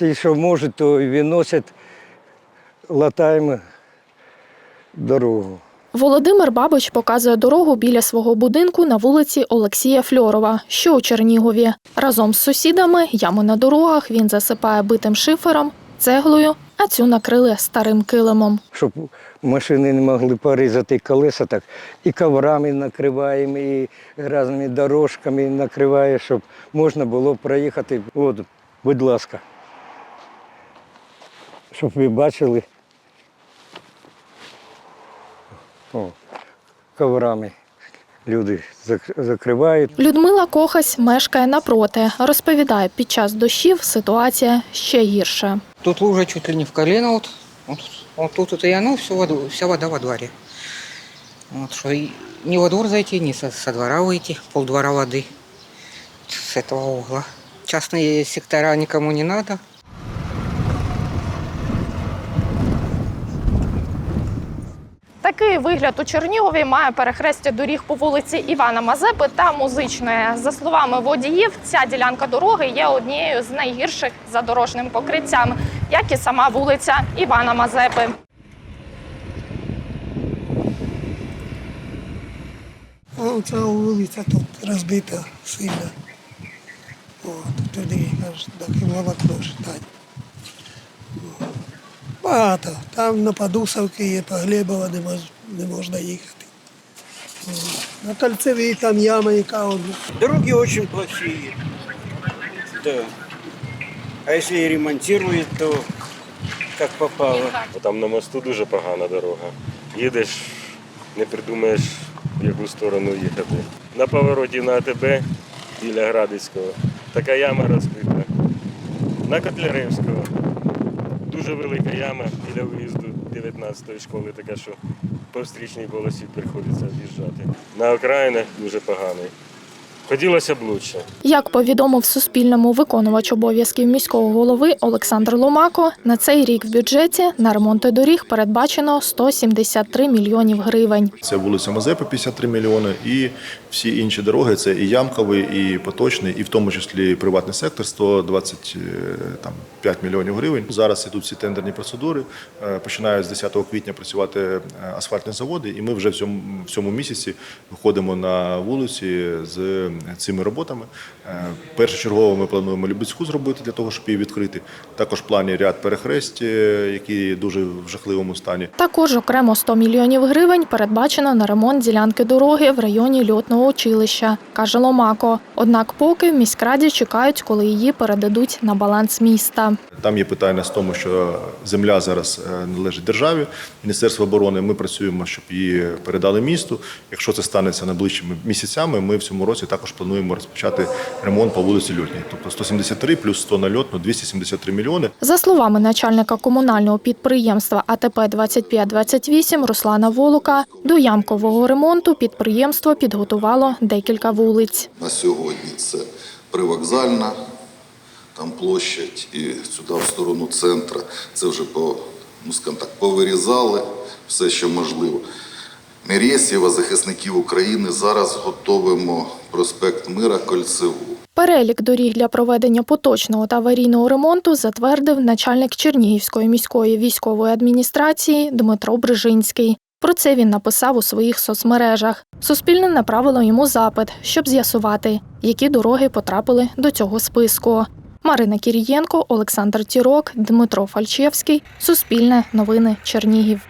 Якщо що можуть, то виносять, латаємо дорогу. Володимир Бабич показує дорогу біля свого будинку на вулиці Олексія Фльорова, що у Чернігові. Разом з сусідами ями на дорогах він засипає битим шифером, цеглою, а цю накрили старим килимом. Щоб машини не могли порізати колеса, так і коврами накриваємо, і різними дорожками накриває, щоб можна було проїхати. От, будь ласка Щоб ви бачили. О, коврами люди зак- закривають. Людмила Кохась мешкає напроти. Розповідає, під час дощів ситуація ще гірша. Тут лужа чуть ли не в колено, вот, вот, вот тут вот и оно, все воду, вся вода во дворе. Вот, что и не во двор зайти, не со, со двора выйти, полдвора воды с этого угла. Частные сектора никому не надо. Такий вигляд у Чернігові має перехрестя доріг по вулиці Івана Мазепи та музичної. За словами водіїв, ця ділянка дороги є однією з найгірших за дорожним покриттям, як і сама вулиця Івана Мазепи. А ця вулиця тут розбита сильно. От, туди аж до ждать. Багато. Там на Подусовки є, по Глебова не, мож, не можна їхати. На кольцевій там яма, яка от, Дороги очень плохие. Да. А если и ремонтируют, то как попало. Там на мосту дуже погана дорога. Їдеш, не придумаєш, в яку сторону їхати. На повороті на АТБ біля Градицького така яма розбита. На Котляревського дуже велика яма біля виїзду 19-ї школи, така, що по встрічній полосі приходиться об'їжджати. На окраїнах дуже поганий. Хотілося б лучше. Як повідомив Суспільному виконувач обов'язків міського голови Олександр Ломако, на цей рік в бюджеті на ремонти доріг передбачено 173 мільйонів гривень. Це вулиця Мазепи 53 мільйони, і всі інші дороги це і ямковий, і поточний, і в тому числі приватний сектор 125 мільйонів гривень. Зараз ідуть всі тендерні процедури. Е, Починають з 10 квітня працювати е, асфальтні заводи, і ми вже в цьому, в цьому місяці виходимо на вулиці з цими роботами. Е, Першочергово ми плануємо Любецьку зробити для того, щоб її відкрити. Також в плані ряд перехресть, е, які дуже в жахливому стані. Також окремо 100 мільйонів гривень передбачено на ремонт ділянки дороги в районі льотного училища, каже Ломако. Однак поки в міськраді чекають, коли її передадуть на баланс міста. Там є питання з тому, що земля зараз е, належить державі, Міністерство оборони. Ми працюємо, щоб її передали місту. Якщо це станеться найближчими місяцями, ми в цьому році також плануємо розпочати ремонт по вулиці Льотній. Тобто 173 плюс 100 на льотну, 273 мільйони. За словами начальника комунального підприємства АТП 2528 Руслана Волука, до ямкового ремонту підприємство підготувало декілька вулиць. На сьогодні це привокзальна, там площадь і сюди в сторону центра. Це вже по, ну скажімо так, повирізали все, що можливо. Мерєсєва, захисників України, зараз готовимо проспект Мира Кольцеву. Перелік доріг для проведення поточного та аварійного ремонту затвердив начальник Чернігівської міської військової адміністрації Дмитро Брижинський. Про це він написав у своїх соцмережах. Суспільне направило йому запит, щоб з'ясувати, які дороги потрапили до цього списку. Марина Кірієнко, Олександр Тірок, Дмитро Фальчевський. Суспільне новини Чернігів.